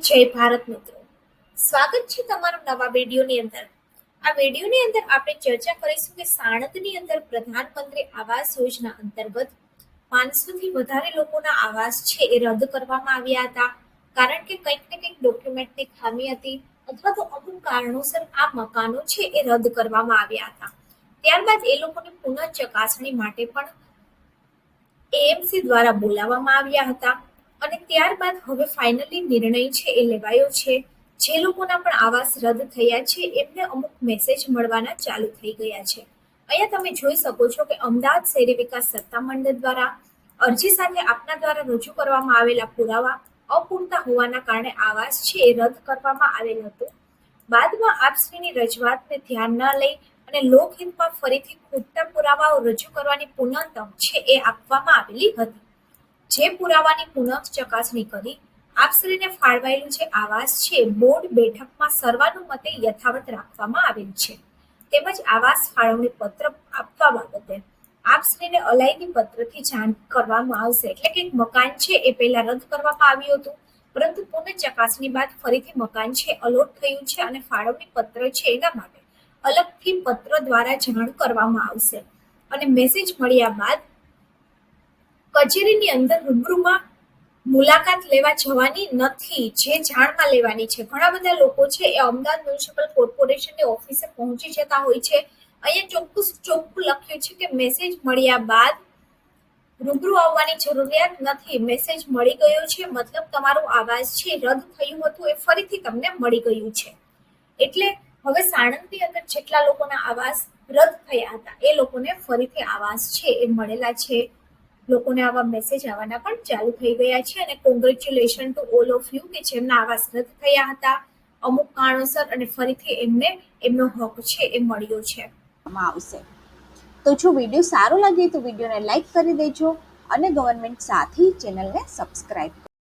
જય ભારત મિત્રો. સ્વાગત છે તમારું નવા વિડીયોની અંદર. આ વિડીયોની અંદર આપણે ચર્ચા કરીશું કે સાણંદની અંદર પ્રધાનમંત્રી આવાસ યોજના અંતર્ગત પાંચસોથી વધારે લોકોના આવાસ છે એ રદ કરવામાં આવ્યા હતા. કારણ કે કંઈક ને કંઈક ડોક્યુમેન્ટની ખામી હતી અથવા તો અમુક કારણોસર આ મકાનો છે એ રદ કરવામાં આવ્યા હતા. ત્યારબાદ એ લોકોની પુનઃ ચકાસણી માટે પણ એએમસી દ્વારા બોલાવવામાં આવ્યા હતા. અને ત્યારબાદ હવે ફાઇનલી નિર્ણય છે એ લેવાયો છે. જે લોકોના પણ આવાસ રદ થયા છે, એમને અમુક મેસેજ મળવાના ચાલુ થઈ ગયા છે. અહીંયા તમે જોઈ શકો છો કે અમદાવાદ શહેરી વિકાસ સત્તામંડળ દ્વારા અરજી સાથે આપના દ્વારા રજૂ કરવામાં આવેલા પુરાવા અપૂરતા હોવાના કારણે આવાસ છે એ રદ કરવામાં આવેલ હતો. બાદમાં આપશ્રીની રજૂઆતને ધ્યાન ન લઈ અને લોકહિતમાં ફરીથી ખૂટતા પુરાવાઓ રજૂ કરવાની પુનઃતમ છે એ આપવામાં આવેલી હતી. જે પુરાવાની પુનઃ ચકાસણી કરી આપશ્રીને ફાળવાયેલું જે આવાસ છે, બોર્ડ બેઠકમાં સર્વાનુમતે યથાવત રાખવામાં આવેલ છે. તેમજ આવાસ ફાળવણી પત્ર આપવા બાબતે આપશ્રીને અલાયની પત્રથી જાણ કરવામાં આવશે. એટલે કે મકાન છે એ પહેલા રદ કરવામાં આવ્યું હતું. પરંતુ પુનઃ ચકાસણી બાદ ફરીથી મકાન છે અલોટ થયું છે અને ફાળવણી પત્ર છે એના માટે અલગથી પત્ર દ્વારા જાણ કરવામાં આવશે. અને મેસેજ મળ્યા બાદ કચેરીની અંદર રૂબરૂમાં મુલાકાત લેવા જવાની નથી, જે જાણમાં લેવાની છે. ઘણા બધા લોકો છે એ અમદાવાદ મ્યુનિસિપલ કોર્પોરેશનની ઓફિસે પહોંચી જતા હોય છે. અહીંયા ચોખ્ખું ચોખ્ખું લખ્યું છે કે મેસેજ મળ્યા બાદ રૂબરૂ આવવાની જરૂરિયાત નથી. મેસેજ મળી ગયો છે, મતલબ તમારો આવાસ છે રદ થયું હતું, એ ફરીથી તમને મળી ગયું છે. એટલે હવે સાણંદની અંદર જેટલા લોકોના આવાસ રદ થયા હતા, એ લોકોને ફરીથી આવાસ છે એ મળેલા છે. લોકોને આવા મેસેજ આવવાના પણ ચાલુ થઈ ગયા છે અને congratulation to all of you કે જેમના આવા રદ થયા હતા. અમુક કારણોસર અને ફરીથી એમને એમનો હક છે એ મળ્યો છે. આવશે. તો જો વીડિયો સારો લાગે તો વિડીયોને લાઈક કરી દેજો અને ગવર્મેન્ટ સાથી ચેનલને સબસ્ક્રાઈબ